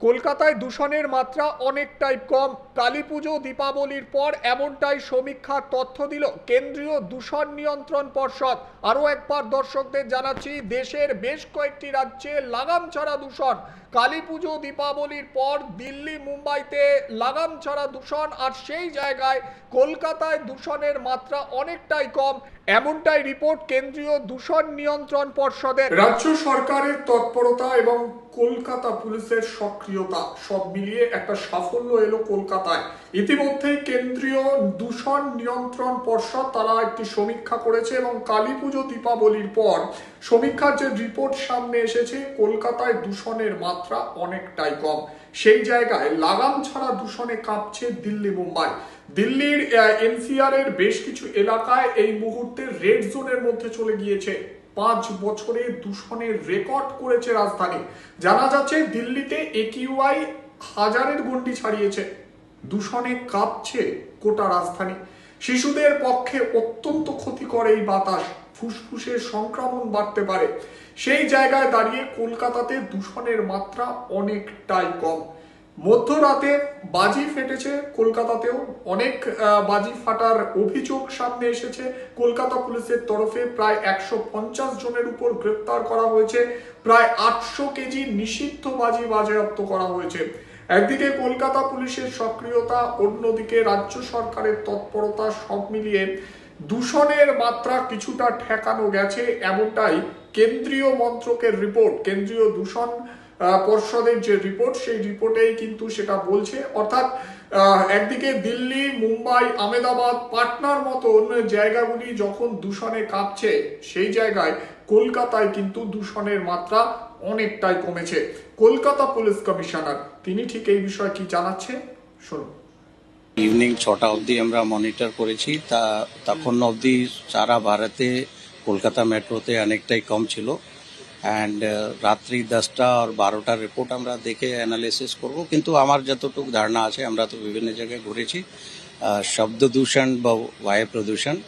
কলকাতায় দূষণের মাত্রা অনেকটাই কম। কালী পুজো দীপাবলির পর এমনটাই সমীক্ষার তথ্য দিল কেন্দ্রীয় দূষণ নিয়ন্ত্রণ পর্ষদ। আরও একবার দর্শকদের জানাচ্ছি, দেশের বেশ কয়েকটি রাজ্যে লাগাম ছাড়া দূষণ। কালী পুজো দীপাবলির পর দিল্লি, মুম্বাইতে লাগাম ছাড়া দূষণ আর সেই জায়গায় কলকাতায় দূষণের মাত্রা অনেকটাই কম। এমনটাই রিপোর্ট কেন্দ্রীয় দূষণ নিয়ন্ত্রণ পর্ষদের। রাজ্য সরকারের তৎপরতা এবং কলকাতা পুলিশের সক্রিয়তা সব মিলিয়ে একটা সাফল্য এলো কলকাতায়। ইতিমধ্যে কেন্দ্রীয় দূষণ নিয়ন্ত্রণ পর্ষদ তারা একটি সমীক্ষা করেছে এবং কালী পুজো দীপাবলির পর সমীক্ষার যে রিপোর্ট সামনে এসেছে, কলকাতায় দূষণের মাত্রা অনেকটাই কম। সেই জায়গায় লাগাম ছাড়া দূষণে কাঁপছে দিল্লি, মুম্বাই। দিল্লির এনসিআর এর বেশ কিছু এলাকায় এই মুহূর্তে রেড জোনের মধ্যে চলে গিয়েছে। পাঁচ বছরে দূষণের রেকর্ড করেছে রাজধানী। জানা যাচ্ছে, দিল্লিতে একিউআই হাজারের গন্ডি ছাড়িয়েছে। দূষণে কাঁপছে গোটা রাজধানী। শিশুদের পক্ষে অত্যন্ত ক্ষতিকর এই বাতাস। ফুসফুসের সংক্রমণ বাড়তে পারে। সেই জায়গায় দাঁড়িয়ে কলকাতাতে দূষণের মাত্রা অনেকটাই কম। মধ্যরাতে বাজি ফেটেছে কলকাতাতেও। অনেক বাজি ফাটার অভিযোগ সামনে এসেছে। কলকাতা পুলিশের তরফে প্রায় একশো পঞ্চাশ জনের উপর গ্রেপ্তার করা হয়েছে। প্রায় আটশো কেজি নিষিদ্ধ বাজি বাজেয়াপ্ত করা হয়েছে। একদিকে কলকাতা পুলিশের সক্রিয়তা, অন্যদিকে রাজ্য সরকারের তৎপরতা সব মিলিয়ে দূষণের মাত্রা কিছুটা ঠেকানো গেছে এমনটাই কেন্দ্রীয় মন্ত্রকের রিপোর্ট। কেন্দ্রীয় দূষণ পর্ষদের যে রিপোর্ট সেই রিপোর্টেই কিন্তু সেটা বলছে। অর্থাৎ একদিকে দিল্লি, মুম্বাই আমেদাবাদ পাটনার মতন জায়গাগুলি যখন দূষণে কাঁপছে, সেই জায়গায় কলকাতায় কিন্তু দূষণের মাত্রা অনেকটাই কমেছে। কলকাতা পুলিশ কমিশনার, তিনি ঠিক এই বিষয়ে কি জানাচ্ছে শুনুন। ইভিনিং ছটা অবধি আমরা মনিটর করেছি। তা, তখন অবধি সারা ভারতে কলকাতা মেট্রোতে অনেকটাই কম ছিল। অ্যান্ড রাত্রি দশটা আর বারোটার রিপোর্ট আমরা দেখে অ্যানালিসিস করব। কিন্তু আমার যতটুকু ধারণা আছে, আমরা তো বিভিন্ন জায়গায় ঘুরেছি। শব্দ দূষণ বা বায়ু প্রদূষণ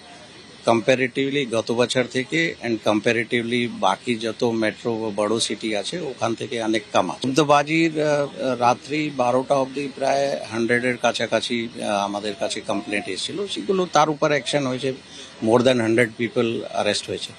কম্পারেটিভলি গত বছর থেকে অ্যান্ড কম্পারেটিভলি বাকি যত মেট্রো বা বড় সিটি আছে, ওখান থেকে অনেক কম শব্দবাজির রাত্রি বারোটা অবধি প্রায় হান্ড্রেডের কাছাকাছি আমাদের কাছে কমপ্লেন্ট এসেছিল। সেগুলো তার উপর অ্যাকশন হয়েছে। More than hundred people arrest হয়েছে।